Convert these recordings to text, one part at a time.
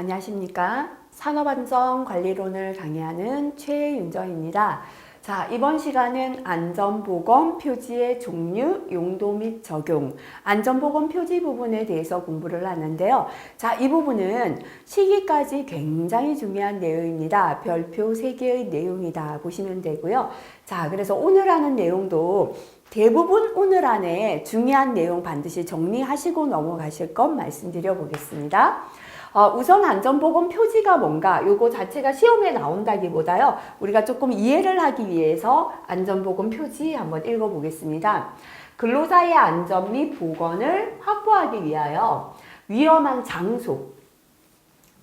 안녕하십니까. 산업안전관리론을 강의하는 최윤정입니다. 자, 이번 시간은 안전보건 표지의 종류, 용도 및 적용, 안전보건 표지 부분에 대해서 공부를 하는데요. 자, 이 부분은 시기까지 굉장히 중요한 내용입니다. 별표 3개의 내용이다 보시면 되고요. 자, 그래서 오늘 하는 내용도 대부분 오늘 안에 중요한 내용 반드시 정리하시고 넘어가실 것 말씀드려 보겠습니다. 어, 우선 안전보건 표지가 뭔가 요거 자체가 시험에 나온다기보다요. 우리가 조금 이해를 하기 위해서 안전보건 표지 한번 읽어보겠습니다. 근로자의 안전 및 보건을 확보하기 위하여 위험한 장소,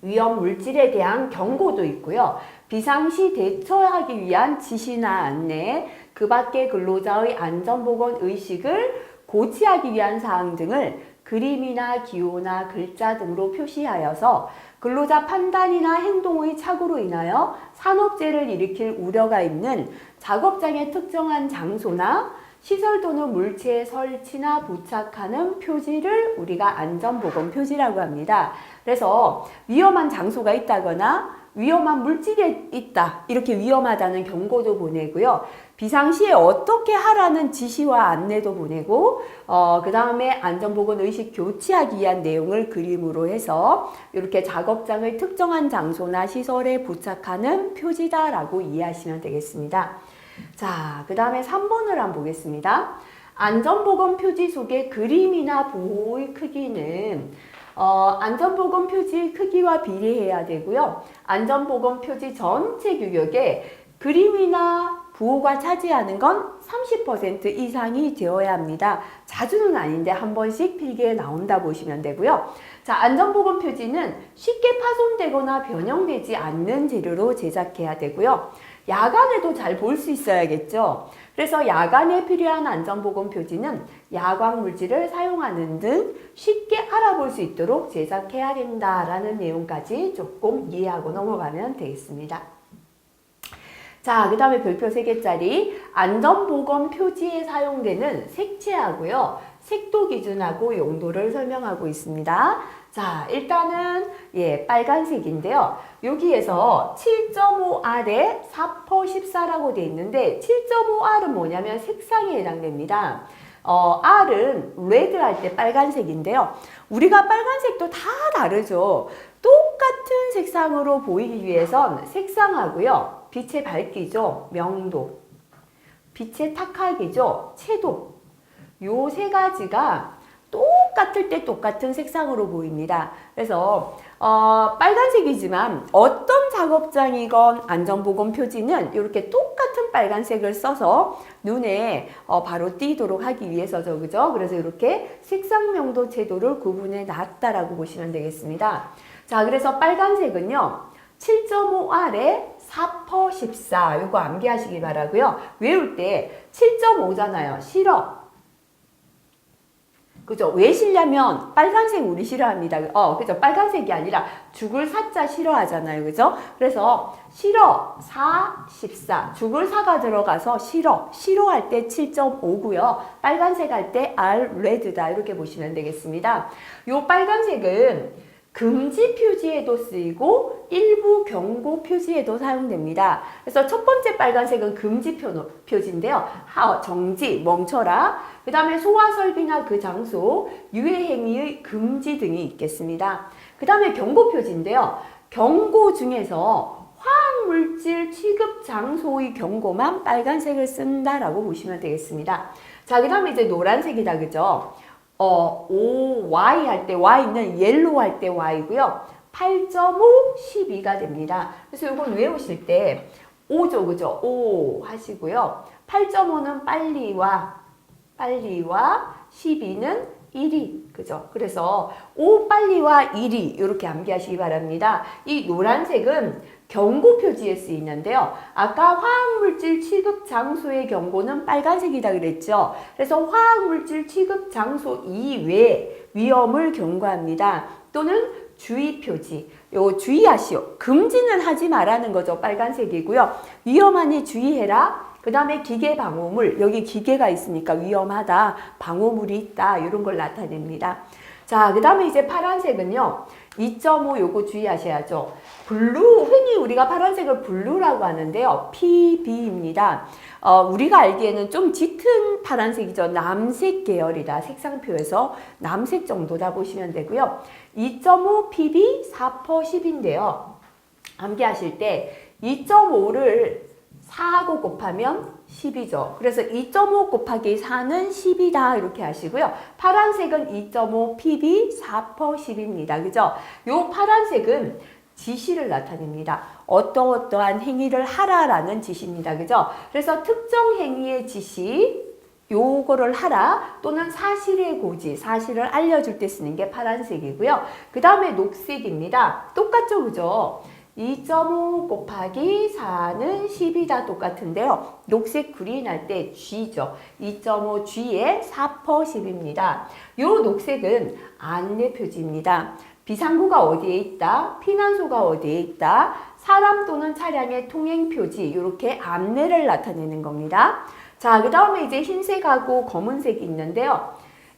위험 물질에 대한 경고도 있고요. 비상시 대처하기 위한 지시나 안내, 그 밖에 근로자의 안전보건 의식을 고취하기 위한 사항 등을 그림이나 기호나 글자 등으로 표시하여서 근로자 판단이나 행동의 착오로 인하여 산업재해를 일으킬 우려가 있는 작업장의 특정한 장소나 시설 또는 물체의 설치나 부착하는 표지를 우리가 안전보건 표지라고 합니다. 그래서 위험한 장소가 있다거나 위험한 물질이 있다. 이렇게 위험하다는 경고도 보내고요. 비상시에 어떻게 하라는 지시와 안내도 보내고, 어, 그 다음에 안전보건 의식 교치하기 위한 내용을 그림으로 해서 이렇게 작업장의 특정한 장소나 시설에 부착하는 표지다라고 이해하시면 되겠습니다. 자, 그 다음에 3번을 한번 보겠습니다. 안전보건 표지 속의 그림이나 보호의 크기는 어, 안전보건 표지 크기와 비례해야 되고요. 안전보건 표지 전체 규격에 그림이나 부호가 차지하는 건 30% 이상이 되어야 합니다. 자주는 아닌데 한 번씩 필기에 나온다 보시면 되고요. 자, 안전보건 표지는 쉽게 파손되거나 변형되지 않는 재료로 제작해야 되고요. 야간에도 잘 볼 수 있어야겠죠. 그래서 야간에 필요한 안전보건 표지는 야광 물질을 사용하는 등 쉽게 알아볼 수 있도록 제작해야 된다라는 내용까지 조금 이해하고 넘어가면 되겠습니다. 자, 그 다음에 별표 3개짜리 안전보건 표지에 사용되는 색채하고요. 색도 기준하고 용도를 설명하고 있습니다. 자, 일단은 예, 빨간색인데요. 여기에서 7.5R에 4퍼14라고 되어 있는데 7.5R은 뭐냐면 색상에 해당됩니다. 어, R은 레드 할 때 빨간색인데요. 우리가 빨간색도 다 다르죠. 똑같은 색상으로 보이기 위해선 색상하고요. 빛의 밝기죠. 명도. 빛의 탁하기죠. 채도. 요 세 가지가 똑같을 때 똑같은 색상으로 보입니다. 그래서 어, 빨간색이지만 어떤 작업장이건 안전보건 표지는 이렇게 똑같은 빨간색을 써서 눈에 어, 바로 띄도록 하기 위해서죠. 그죠? 그래서 이렇게 색상 명도 채도를 구분해 놨다라고 보시면 되겠습니다. 자, 그래서 빨간색은요. 7.5R에 4퍼 14 요거 암기하시기 바라고요. 외울 때 7.5잖아요. 싫어. 그죠? 왜 싫냐면 빨간색 우리 싫어합니다. 어, 그죠? 빨간색이 아니라 죽을 사자 싫어하잖아요. 그죠? 그래서 싫어 4, 14 죽을 사가 들어가서 싫어 싫어할 때 7.5고요. 빨간색 할 때 R 레드다 이렇게 보시면 되겠습니다. 요 빨간색은 금지 표지에도 쓰이고 일부 경고 표지에도 사용됩니다. 그래서 첫 번째 빨간색은 금지 표, 표지인데요. 하, 정지, 멈춰라. 그 다음에 소화 설비나 그 장소, 유해 행위의 금지 등이 있겠습니다. 그 다음에 경고 표지인데요. 경고 중에서 화학물질 취급 장소의 경고만 빨간색을 쓴다라고 보시면 되겠습니다. 자, 그 다음에 이제 노란색이다, 그죠? 어, O, Y 할 때 Y는 옐로우 할때 Y고요. 8.5, 12가 됩니다. 그래서 이걸 외우실 때 5죠, 그죠? 5 하시고요. 8.5는 빨리와, 빨리와 12는 1이, 그죠? 그래서 5 빨리와 1이 이렇게 암기하시기 바랍니다. 이 노란색은 경고 표지에 쓰이는데요. 아까 화학물질 취급 장소의 경고는 빨간색이다 그랬죠. 그래서 화학물질 취급 장소 이외 위험을 경고합니다. 또는 주의 표지. 요 주의하시오. 금지는 하지 말라는 거죠. 빨간색이고요. 위험하니 주의해라. 그 다음에 기계 방호물. 여기 기계가 있으니까 위험하다. 방호물이 있다. 이런 걸 나타냅니다. 자, 그 다음에 이제 파란색은요. 2.5 요거 주의하셔야죠. 블루, 흔히 우리가 파란색을 블루라고 하는데요. PB입니다. 어, 우리가 알기에는 좀 짙은 파란색이죠. 남색 계열이다. 색상표에서 남색 정도다 보시면 되고요. 2.5 PB 4퍼 10인데요. 암기하실 때 2.5를 4하고 곱하면 10이죠. 그래서 2.5 곱하기 4는 10이다 이렇게 하시고요. 파란색은 2.5 PB 4퍼 10입니다. 그죠? 요 파란색은 지시를 나타냅니다. 어떠어떠한 행위를 하라라는 지시입니다. 그죠? 그래서 특정 행위의 지시 요거를 하라 또는 사실의 고지, 사실을 알려줄 때 쓰는 게 파란색이고요. 그 다음에 녹색입니다. 똑같죠, 그죠? 2.5 곱하기 4는 10이다 똑같은데요. 녹색 그린 할 때 G죠. 2.5 G에 4퍼 10입니다. 요 녹색은 안내 표지입니다. 비상구가 어디에 있다, 피난소가 어디에 있다, 사람 또는 차량의 통행 표지 이렇게 안내를 나타내는 겁니다. 자, 그 다음에 이제 흰색하고 검은색이 있는데요.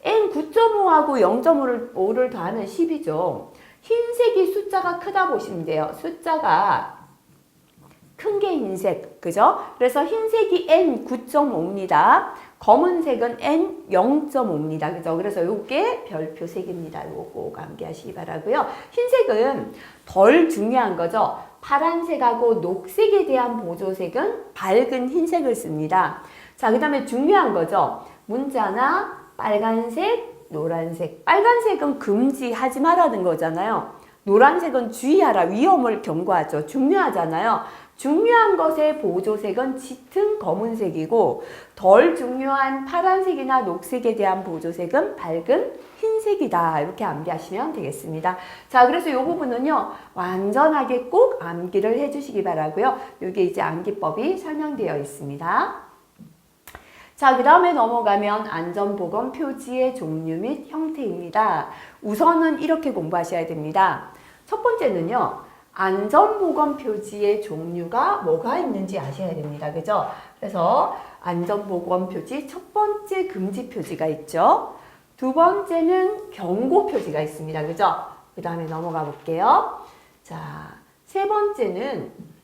N9.5하고 0.5를 5를 더하면 10이죠. 흰색이 숫자가 크다 보시면 돼요. 숫자가 큰 게 흰색, 그죠? 그래서 흰색이 N9.5입니다. 검은색은 N0.5입니다. 그죠? 그래서 요게 별표 색입니다. 요거 꼭 암기하시기 바라고요. 흰색은 덜 중요한 거죠. 파란색하고 녹색에 대한 보조색은 밝은 흰색을 씁니다. 자, 그 다음에 중요한 거죠. 문자나 빨간색, 노란색. 빨간색은 금지하지 말라는 거잖아요. 노란색은 주의하라, 위험을 경고하죠. 중요하잖아요. 중요한 것의 보조색은 짙은 검은색이고 덜 중요한 파란색이나 녹색에 대한 보조색은 밝은 흰색이다. 이렇게 암기하시면 되겠습니다. 자, 그래서 이 부분은요, 완전하게 꼭 암기를 해주시기 바라고요. 이게 이제 암기법이 설명되어 있습니다. 자, 그 다음에 넘어가면 안전보건 표지의 종류 및 형태입니다. 우선은 이렇게 공부하셔야 됩니다. 첫 번째는요, 안전보건 표지의 종류가 뭐가 있는지 아셔야 됩니다. 그죠? 그래서 안전보건 표지 첫 번째 금지 표지가 있죠. 두 번째는 경고 표지가 있습니다. 그죠? 그 다음에 넘어가 볼게요. 자, 세 번째는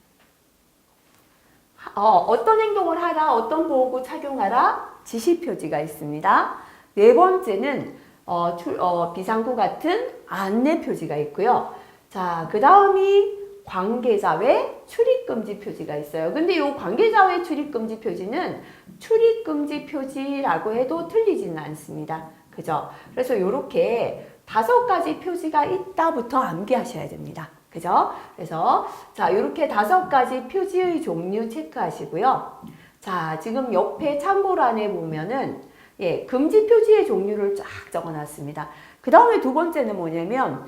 어, 어떤 행동을 하라, 어떤 보호구 착용하라 지시 표지가 있습니다. 네 번째는 어, 출, 어, 비상구 같은 안내 표지가 있고요. 자, 그 다음이 관계자 외 출입금지 표지가 있어요. 근데 이 관계자 외 출입금지 표지는 출입금지 표지라고 해도 틀리지는 않습니다. 그죠? 그래서 이렇게 다섯 가지 표지가 있다부터 암기하셔야 됩니다. 그죠? 그래서 자 이렇게 다섯 가지 표지의 종류 체크하시고요. 자 지금 옆에 참고란에 보면은 예 금지 표지의 종류를 쫙 적어놨습니다. 그 다음에 두 번째는 뭐냐면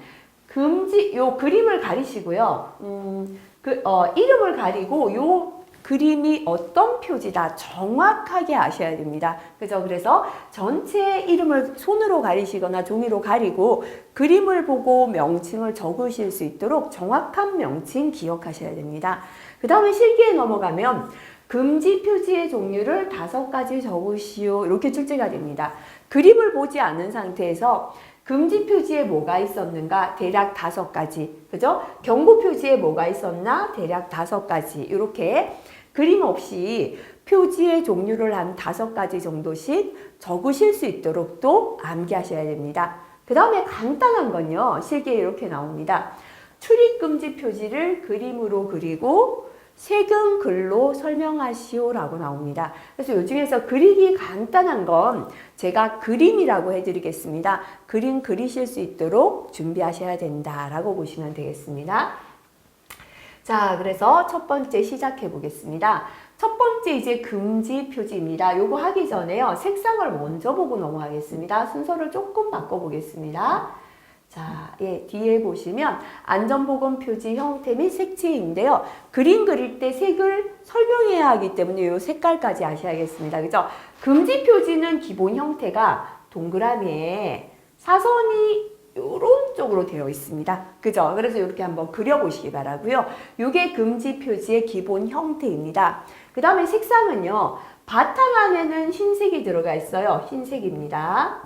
금지 요 그림을 가리시고요. 음 그 어, 이름을 가리고 요 그림이 어떤 표지다 정확하게 아셔야 됩니다. 그죠? 그래서 전체 이름을 손으로 가리시거나 종이로 가리고 그림을 보고 명칭을 적으실 수 있도록 정확한 명칭 기억하셔야 됩니다. 그 다음에 실기에 넘어가면 금지 표지의 종류를 다섯 가지 적으시오. 이렇게 출제가 됩니다. 그림을 보지 않은 상태에서 금지 표지에 뭐가 있었는가? 대략 다섯 가지. 그죠? 경고 표지에 뭐가 있었나? 대략 다섯 가지. 이렇게 그림 없이 표지의 종류를 한 다섯 가지 정도씩 적으실 수 있도록 또 암기하셔야 됩니다. 그 다음에 간단한 건요. 실기에 이렇게 나옵니다. 출입금지 표지를 그림으로 그리고 색은 글로 설명하시오라고 나옵니다. 그래서 요 중에서 그리기 간단한 건 제가 그림이라고 해드리겠습니다. 그림 그리실 수 있도록 준비하셔야 된다라고 보시면 되겠습니다. 자, 그래서 첫 번째 시작해 보겠습니다. 첫 번째 이제 금지 표지입니다. 요거 하기 전에요. 색상을 먼저 보고 넘어가겠습니다. 순서를 조금 바꿔보겠습니다. 자, 예, 뒤에 보시면 안전보건 표지 형태 및 색채인데요. 그림 그릴 때 색을 설명해야 하기 때문에 요 색깔까지 아셔야겠습니다. 그죠? 금지 표지는 기본 형태가 동그라미에 사선이 이런 쪽으로 되어 있습니다. 그죠? 그래서 이렇게 한번 그려보시기 바라고요. 이게 금지 표지의 기본 형태입니다. 그 다음에 색상은요. 바탕 안에는 흰색이 들어가 있어요. 흰색입니다.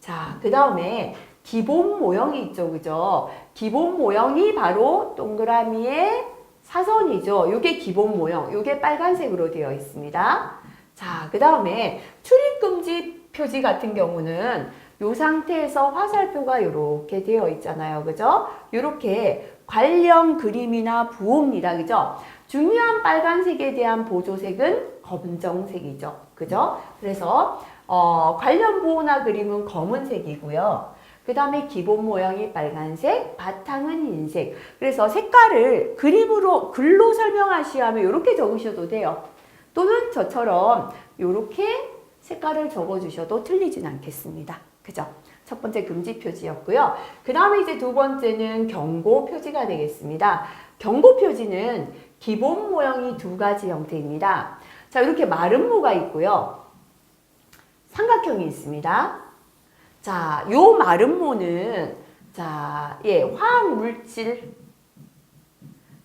자, 그 다음에 기본 모형이 있죠, 그죠? 기본 모형이 바로 동그라미의 사선이죠. 이게 기본 모형, 이게 빨간색으로 되어 있습니다. 자, 그 다음에 출입금지 표지 같은 경우는 이 상태에서 화살표가 이렇게 되어 있잖아요. 그죠? 이렇게 관련 그림이나 부호입니다. 그죠? 중요한 빨간색에 대한 보조색은 검정색이죠. 그죠? 그래서 어, 관련 부호나 그림은 검은색이고요. 그 다음에 기본 모양이 빨간색, 바탕은 흰색. 그래서 색깔을 그림으로 글로 설명하시면 이렇게 적으셔도 돼요. 또는 저처럼 이렇게 색깔을 적어주셔도 틀리진 않겠습니다. 그죠? 첫 번째 금지 표지였고요. 그 다음에 이제 두 번째는 경고 표지가 되겠습니다. 경고 표지는 기본 모형이 두 가지 형태입니다. 자, 이렇게 마른 모가 있고요. 삼각형이 있습니다. 자, 요 마른 모는 자, 예, 화학 물질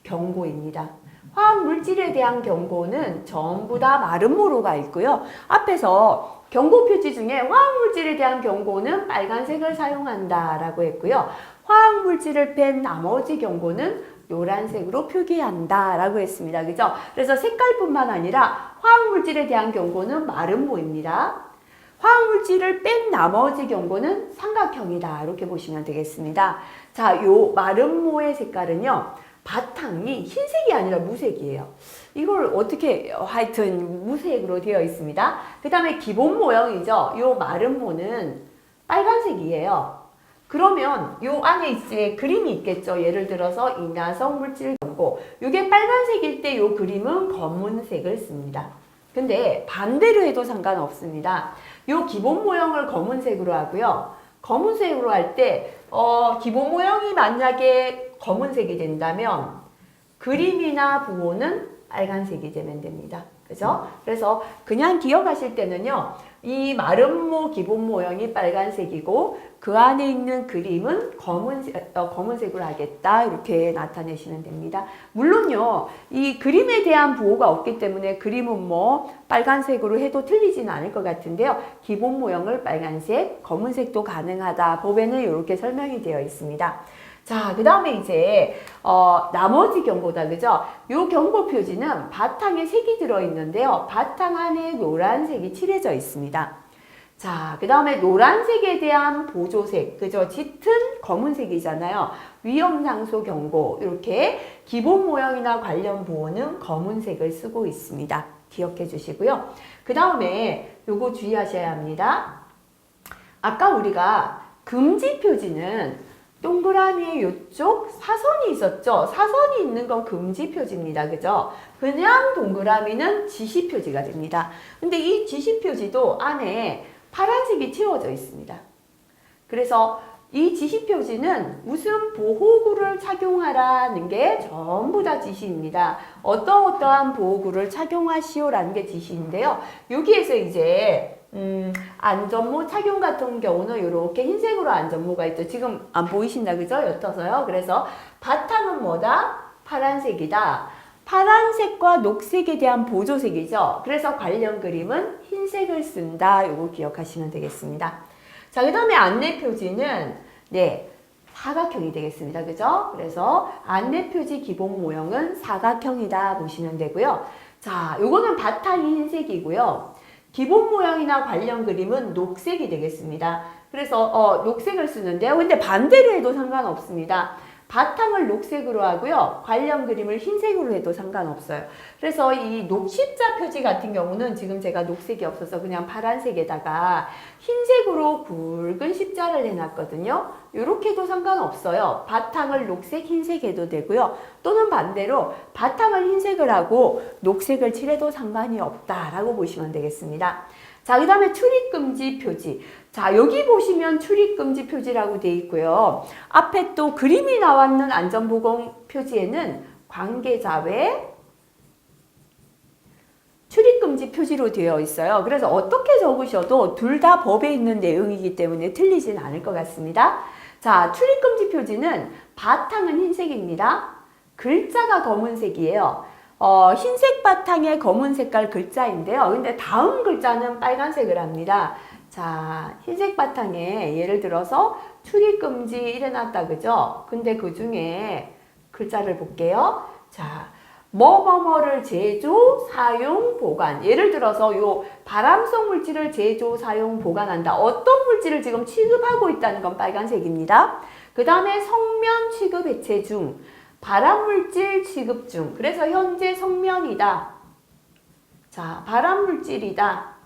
경고입니다. 화학 물질에 대한 경고는 전부 다 마른 모로 가 있고요. 앞에서 경고 표지 중에 화학 물질에 대한 경고는 빨간색을 사용한다라고 했고요. 화학 물질을 뺀 나머지 경고는 노란색으로 표기한다라고 했습니다. 그죠? 그래서 색깔뿐만 아니라 화학 물질에 대한 경고는 마른 모입니다. 화학물질을 뺀 나머지 경고는 삼각형이다. 이렇게 보시면 되겠습니다. 자, 요 마름모의 색깔은요. 바탕이 흰색이 아니라 무색이에요. 이걸 어떻게 하여튼 무색으로 되어 있습니다. 그 다음에 기본 모형이죠. 요 마름모는 빨간색이에요. 그러면 요 안에 이제 그림이 있겠죠. 예를 들어서 인화성 물질 경고. 요게 빨간색일 때 요 그림은 검은색을 씁니다. 근데 반대로 해도 상관없습니다. 요 기본 모형을 검은색으로 하고요. 검은색으로 할 때, 어, 기본 모형이 만약에 검은색이 된다면 그림이나 부호는 빨간색이 되면 됩니다. 그죠? 그래서 그냥 기억하실 때는요, 이 마름모 기본 모형이 빨간색이고 그 안에 있는 그림은 검은색, 어, 검은색으로 하겠다 이렇게 나타내시면 됩니다. 물론요, 이 그림에 대한 보호가 없기 때문에 그림은 뭐 빨간색으로 해도 틀리지는 않을 것 같은데요. 기본 모형을 빨간색, 검은색도 가능하다. 법에는 이렇게 설명이 되어 있습니다. 자, 그 다음에 이제, 어, 나머지 경고다, 그죠? 요 경고 표지는 바탕에 색이 들어있는데요. 바탕 안에 노란색이 칠해져 있습니다. 자, 그 다음에 노란색에 대한 보조색, 그죠? 짙은 검은색이잖아요. 위험장소 경고, 이렇게 기본 모형이나 관련 보호는 검은색을 쓰고 있습니다. 기억해 주시고요. 그 다음에 요거 주의하셔야 합니다. 아까 우리가 금지 표지는 동그라미의 이쪽 사선이 있었죠. 사선이 있는 건 금지 표지입니다. 그죠? 그냥 동그라미는 지시 표지가 됩니다. 근데 이 지시 표지도 안에 파란색이 채워져 있습니다. 그래서 이 지시 표지는 무슨 보호구를 착용하라는 게 전부 다 지시입니다. 어떠어떠한 보호구를 착용하시오라는 게 지시인데요. 여기에서 이제 음, 안전모 착용 같은 경우는 이렇게 흰색으로 안전모가 있죠. 지금 안 보이신다, 그죠? 옅어서요. 그래서 바탕은 뭐다? 파란색이다. 파란색과 녹색에 대한 보조색이죠. 그래서 관련 그림은 흰색을 쓴다. 이거 기억하시면 되겠습니다. 자, 그 다음에 안내 표지는, 네, 사각형이 되겠습니다. 그죠? 그래서 안내 표지 기본 모형은 사각형이다 보시면 되고요. 자, 요거는 바탕이 흰색이고요. 기본 모양이나 관련 그림은 녹색이 되겠습니다. 그래서 어, 녹색을 쓰는데요. 근데 반대로 해도 상관없습니다. 바탕을 녹색으로 하고요. 관련 그림을 흰색으로 해도 상관없어요. 그래서 이 녹십자 표지 같은 경우는 지금 제가 녹색이 없어서 그냥 파란색에다가 흰색으로 굵은 십자를 해놨거든요. 이렇게 해도 상관없어요. 바탕을 녹색, 흰색 해도 되고요. 또는 반대로 바탕을 흰색을 하고 녹색을 칠해도 상관이 없다라고 보시면 되겠습니다. 자, 그 다음에 출입금지 표지. 자, 여기 보시면 출입금지 표지라고 되어 있고요. 앞에 또 그림이 나왔는 안전보건 표지에는 관계자 외 출입금지 표지로 되어 있어요. 그래서 어떻게 적으셔도 둘 다 법에 있는 내용이기 때문에 틀리진 않을 것 같습니다. 자, 출입금지 표지는 바탕은 흰색입니다. 글자가 검은색이에요. 어, 흰색 바탕에 검은 색깔 글자인데요. 근데 다음 글자는 빨간색을 합니다. 자, 흰색 바탕에 예를 들어서 출입 금지 이래놨다, 그죠? 근데 그 중에 글자를 볼게요. 자, 뭐뭐뭐를 제조, 사용, 보관. 예를 들어서 요 발암성 물질을 제조, 사용, 보관한다. 어떤 물질을 지금 취급하고 있다는 건 빨간색입니다. 그 다음에 성면 취급 해체 중, 발암 물질 취급 중. 그래서 현재 성면이다. 자, 발암 물질이다.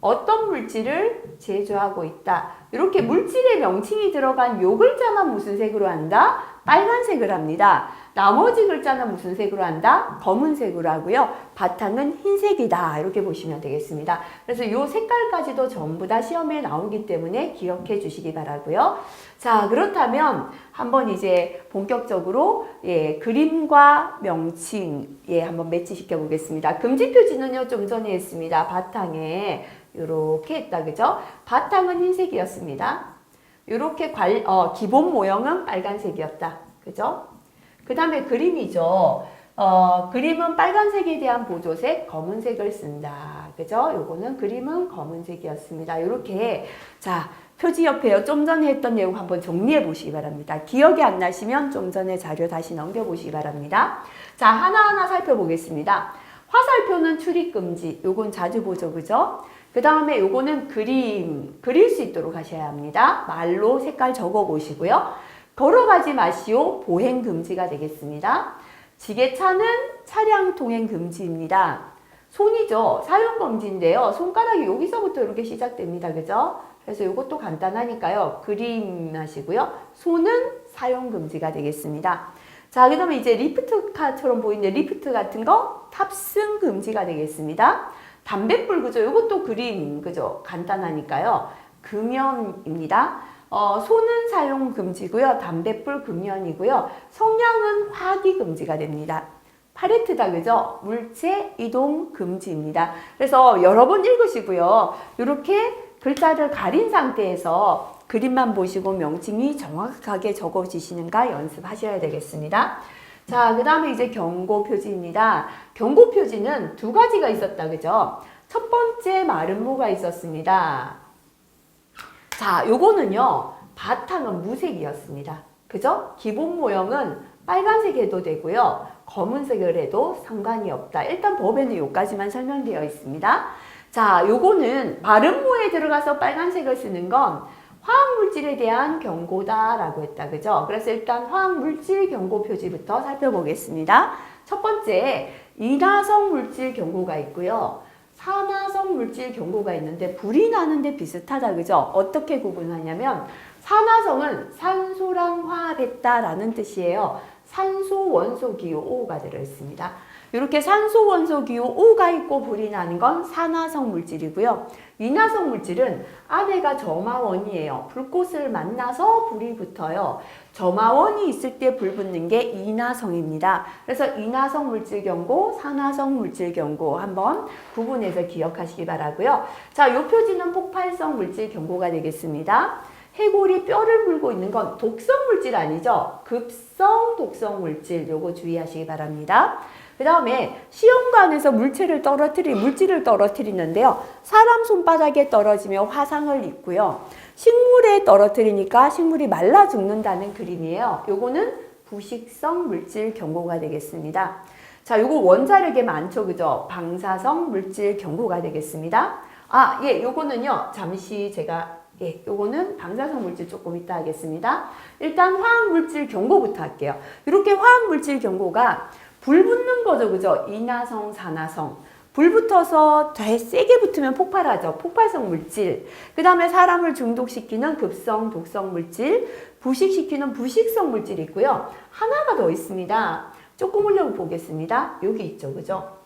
어떤 물질을 제조하고 있다. 이렇게 물질의 명칭이 들어간 요 글자만 무슨 색으로 한다? 빨간색을 합니다. 나머지 글자는 무슨 색으로 한다? 검은색으로 하고요. 바탕은 흰색이다. 이렇게 보시면 되겠습니다. 그래서 요 색깔까지도 전부 다 시험에 나오기 때문에 기억해 주시기 바라고요. 자, 그렇다면 한번 이제 본격적으로 예, 그림과 명칭 예, 한번 매치시켜 보겠습니다. 금지 표지는요, 좀 전에 했습니다. 바탕에 이렇게 했다. 그죠? 바탕은 흰색이었습니다. 이렇게 관, 어, 기본 모형은 빨간색이었다. 그죠? 그 다음에 그림이죠. 어, 그림은 빨간색에 대한 보조색, 검은색을 쓴다. 그죠? 요거는 그림은 검은색이었습니다. 이렇게, 자, 표지 옆에요. 좀 전에 했던 내용 한번 정리해 보시기 바랍니다. 기억이 안 나시면 좀 전에 자료 다시 넘겨 보시기 바랍니다. 자, 하나하나 살펴보겠습니다. 화살표는 출입 금지. 요건 자주 보죠. 그죠? 그 다음에 요거는 그림, 그릴 수 있도록 하셔야 합니다. 말로 색깔 적어 보시고요. 걸어가지 마시오, 보행 금지가 되겠습니다. 지게차는 차량 통행 금지입니다. 손이죠. 사용 금지인데요. 손가락이 여기서부터 이렇게 시작됩니다. 그죠? 그래서 이것도 간단하니까요. 그림 하시고요. 손은 사용 금지가 되겠습니다. 자, 그 다음에 이제 리프트카처럼 보이는 리프트 같은 거 탑승 금지가 되겠습니다. 담뱃불 그죠? 이것도 그림 그죠? 간단하니까요. 금연입니다. 어, 손은 사용 금지고요. 담뱃불 금연이고요. 성냥은 화기 금지가 됩니다. 파레트다 그죠? 물체 이동 금지입니다. 그래서 여러 번 읽으시고요. 이렇게 글자를 가린 상태에서 그림만 보시고 명칭이 정확하게 적어지시는가 연습하셔야 되겠습니다. 자, 그 다음에 이제 경고 표지입니다. 경고 표지는 두 가지가 있었다, 그죠? 첫 번째 마름모가 있었습니다. 자, 요거는요, 바탕은 무색이었습니다. 그죠? 기본 모형은 빨간색 해도 되고요, 검은색을 해도 상관이 없다. 일단 법에는 요까지만 설명되어 있습니다. 자, 요거는 마름모에 들어가서 빨간색을 쓰는 건 화학물질에 대한 경고다라고 했다. 그죠? 그래서 일단 화학물질 경고 표지부터 살펴보겠습니다. 첫 번째, 인화성 물질 경고가 있고요. 산화성 물질 경고가 있는데 불이 나는데 비슷하다. 그죠? 어떻게 구분하냐면 산화성은 산소랑 화합했다라는 뜻이에요. 산소 원소 기호 O가 들어있습니다. 이렇게 산소 원소 기호 O가 있고 불이 나는 건 산화성 물질이고요. 인화성 물질은 안에가 점화원이에요. 불꽃을 만나서 불이 붙어요. 점화원이 있을 때 불 붙는 게 인화성입니다. 그래서 인화성 물질 경고, 산화성 물질 경고 한번 구분해서 기억하시기 바라고요. 자, 요 표지는 폭발성 물질 경고가 되겠습니다. 해골이 뼈를 물고 있는 건 독성 물질 아니죠? 급성 독성 물질 요거 주의하시기 바랍니다. 그 다음에 시험관에서 물체를 떨어뜨리 물질을 떨어뜨리는데요. 사람 손바닥에 떨어지며 화상을 입고요. 식물에 떨어뜨리니까 식물이 말라 죽는다는 그림이에요. 요거는 부식성 물질 경고가 되겠습니다. 자, 요거 원자력에 많죠, 그죠? 방사성 물질 경고가 되겠습니다. 아, 예, 요거는요. 잠시 제가 예, 요거는 방사성 물질 조금 이따 하겠습니다. 일단 화학 물질 경고부터 할게요. 이렇게 화학 물질 경고가 불 붙는 거죠, 그죠? 인화성, 산화성. 불 붙어서 더 세게 붙으면 폭발하죠. 폭발성 물질. 그 다음에 사람을 중독시키는 급성, 독성 물질, 부식시키는 부식성 물질이 있고요. 하나가 더 있습니다. 조금 올려 보겠습니다. 여기 있죠, 그죠?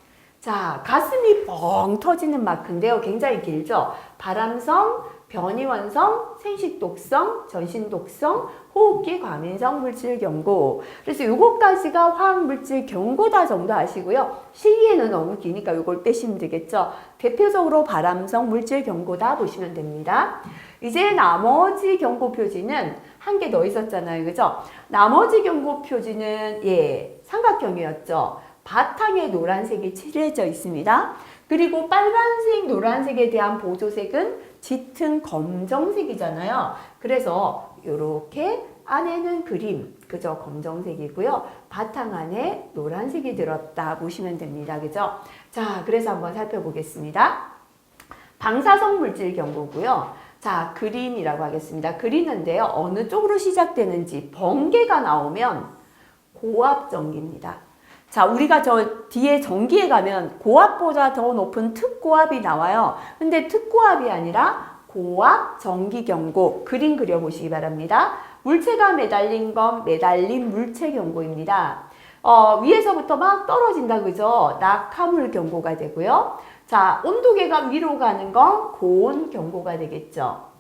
자, 가슴이 뻥 터지는 마크인데요. 굉장히 길죠? 바람성, 변이원성, 생식 독성, 전신 독성, 호흡기 과민성 물질 경고. 그래서 요것까지가 화학 물질 경고다 정도 아시고요. 시기에는 너무 기니까 요걸 빼시면 되겠죠. 대표적으로 바람성 물질 경고다 보시면 됩니다. 이제 나머지 경고 표지는 한 개 더 있었잖아요. 그죠? 나머지 경고 표지는 예, 삼각형이었죠. 바탕에 노란색이 칠해져 있습니다. 그리고 빨간색, 노란색에 대한 보조색은 짙은 검정색이잖아요. 그래서 이렇게 안에는 그림, 그죠? 검정색이고요. 바탕 안에 노란색이 들었다 보시면 됩니다. 그죠? 자, 그래서 한번 살펴보겠습니다. 방사성 물질 경고고요. 자, 그린이라고 하겠습니다. 그리는데요. 어느 쪽으로 시작되는지 번개가 나오면 고압 전기입니다. 자, 우리가 저 뒤에 전기에 가면 고압보다 더 높은 특고압이 나와요. 근데 특고압이 아니라 고압 전기 경고 그림 그려 보시기 바랍니다. 물체가 매달린 건 매달린 물체 경고입니다. 어, 위에서부터 막 떨어진다 그죠? 낙하물 경고가 되고요. 자, 온도계가 위로 가는 건 고온 경고가 되겠죠.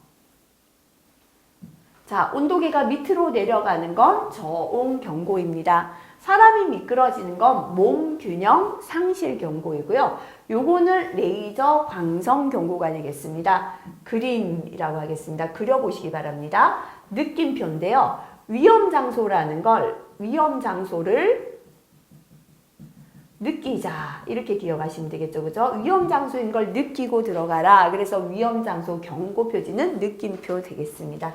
자, 온도계가 밑으로 내려가는 건 저온 경고입니다. 사람이 미끄러지는 건 몸 균형 상실 경고이고요. 요거는 레이저 광선 경고가 되겠습니다. 그림이라고 하겠습니다. 그려보시기 바랍니다. 느낌표인데요. 위험 장소라는 걸 위험 장소를 느끼자 이렇게 기억하시면 되겠죠 그죠 위험 장소인 걸 느끼고 들어가라 그래서 위험 장소 경고 표지는 느낌표 되겠습니다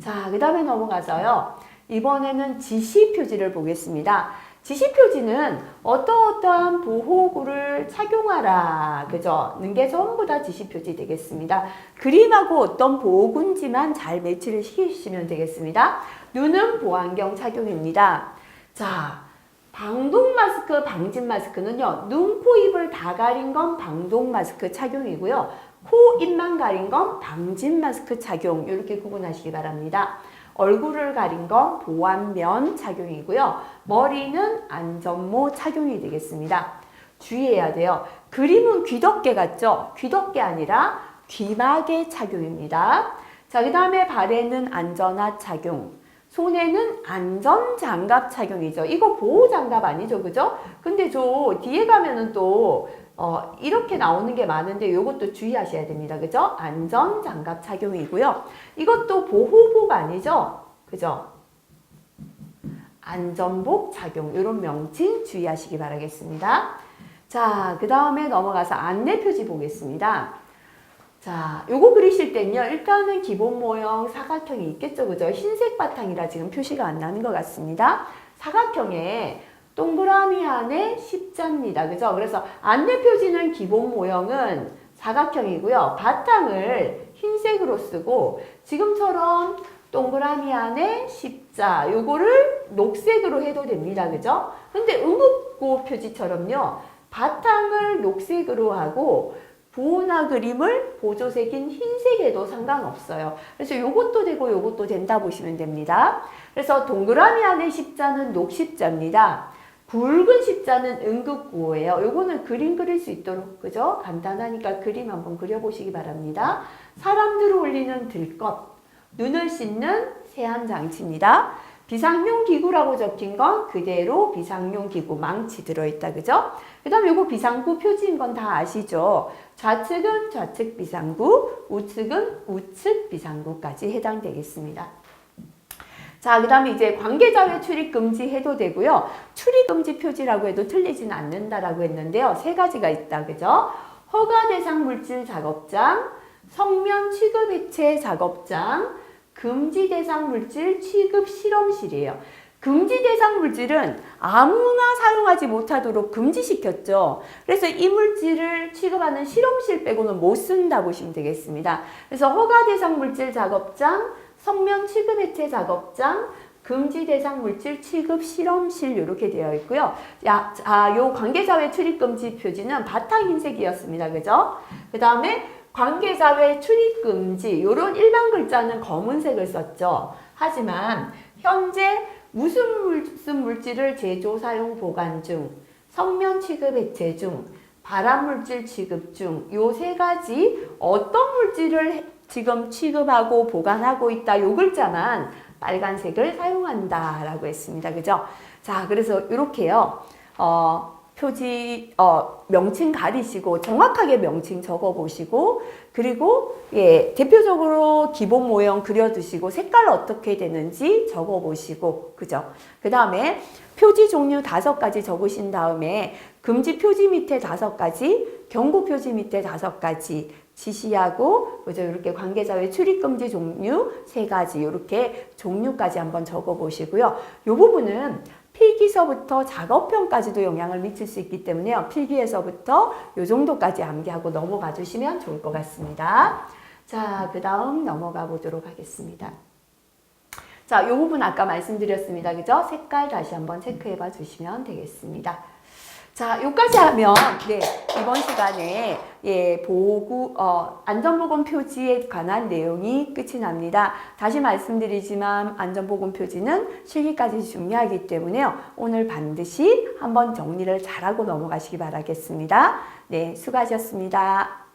자그 다음에 넘어가서요 이번에는 지시 표지를 보겠습니다 지시 표지는 어떠어떠한 보호구를 착용하라 그죠 는게 전부 다 지시 표지 되겠습니다 그림하고 어떤 보호구인지만 잘 매치를 시키시면 되겠습니다 눈은 보안경 착용입니다 자 방독 마스크, 방진 마스크는요, 눈, 코, 입을 다 가린 건 방독 마스크 착용이고요. 코, 입만 가린 건 방진 마스크 착용. 이렇게 구분하시기 바랍니다. 얼굴을 가린 건 보안면 착용이고요. 머리는 안전모 착용이 되겠습니다. 주의해야 돼요. 그림은 귀덮개 같죠? 귀덮개 아니라 귀마개 착용입니다. 자, 그 다음에 발에는 안전화 착용. 손에는 안전 장갑 착용이죠. 이거 보호 장갑 아니죠, 그죠? 근데 저 뒤에 가면은 또 어, 이렇게 나오는 게 많은데 이것도 주의하셔야 됩니다. 그죠? 안전 장갑 착용이고요. 이것도 보호복 아니죠? 그죠? 안전복 착용 이런 명칭 주의하시기 바라겠습니다. 자, 그 다음에 넘어가서 안내 표지 보겠습니다. 자, 요거 그리실 땐요, 일단은 기본 모형 사각형이 있겠죠, 그죠? 흰색 바탕이라 지금 표시가 안 나는 것 같습니다. 사각형에 동그라미 안에 십자입니다, 그죠? 그래서 안내 표지는 기본 모형은 사각형이고요. 바탕을 흰색으로 쓰고 지금처럼 동그라미 안에 십자 요거를 녹색으로 해도 됩니다. 그죠? 근데 응급고 표지처럼요. 바탕을 녹색으로 하고 부호나 그림을 보조색인 흰색에도 상관없어요. 그래서 요것도 되고 요것도 된다 보시면 됩니다. 그래서 동그라미 안에 십자는 녹십자입니다. 굵은 십자는 응급구호예요. 요거는 그림 그릴 수 있도록 그죠? 간단하니까 그림 한번 그려보시기 바랍니다. 사람들을 올리는 들것, 눈을 씻는 세안 장치입니다. 비상용 기구라고 적힌 건 그대로 비상용 기구 망치 들어있다 그죠? 그 다음 요거 비상구 표지인 건 다 아시죠? 좌측은 좌측 비상구, 우측은 우측 비상구까지 해당되겠습니다. 자, 그 다음에 이제 관계자회 출입 금지 해도 되고요. 출입 금지 표지라고 해도 틀리진 않는다라고 했는데요. 세 가지가 있다, 그죠? 허가 대상 물질 작업장, 성면 취급 해체 작업장, 금지 대상 물질 취급 실험실이에요. 금지 대상 물질은 아무나 사용하지 못하도록 금지시켰죠. 그래서 이 물질을 취급하는 실험실 빼고는 못 쓴다 보시면 되겠습니다. 그래서 허가 대상 물질 작업장, 성면 취급 해체 작업장, 금지 대상 물질 취급 실험실 이렇게 되어 있고요. 야, 자, 요 관계자회 출입 금지 표지는 바탕 흰색이었습니다. 그죠? 그 다음에 관계자회 출입 금지 이런 일반 글자는 검은색을 썼죠. 하지만 현재 무슨 물질을 제조, 사용, 보관 중, 성면 취급 해체 중, 발암 물질 취급 중, 요 세 가지 어떤 물질을 지금 취급하고 보관하고 있다. 요 글자만 빨간색을 사용한다 라고 했습니다. 그죠? 자, 그래서 이렇게요. 어, 표지 어, 명칭 가리시고 정확하게 명칭 적어 보시고 그리고 예, 대표적으로 기본 모형 그려 두시고 색깔 어떻게 되는지 적어 보시고 그죠? 그 다음에 표지 종류 다섯 가지 적으신 다음에 금지 표지 밑에 다섯 가지, 경고 표지 밑에 다섯 가지 지시하고 그죠? 이렇게 관계자의 출입 금지 종류 세 가지 이렇게 종류까지 한번 적어 보시고요. 이 부분은 필기서부터 작업편까지도 영향을 미칠 수 있기 때문에요. 필기에서부터 이 정도까지 암기하고 넘어가 주시면 좋을 것 같습니다. 자, 그 다음 넘어가 보도록 하겠습니다. 자, 이 부분 아까 말씀드렸습니다. 그죠? 색깔 다시 한번 체크해 봐 주시면 되겠습니다. 자, 여기까지 하면, 네, 이번 시간에, 예, 보고, 어, 안전보건 표지에 관한 내용이 끝이 납니다. 다시 말씀드리지만, 안전보건 표지는 실기까지 중요하기 때문에요. 오늘 반드시 한번 정리를 잘하고 넘어가시기 바라겠습니다. 네, 수고하셨습니다.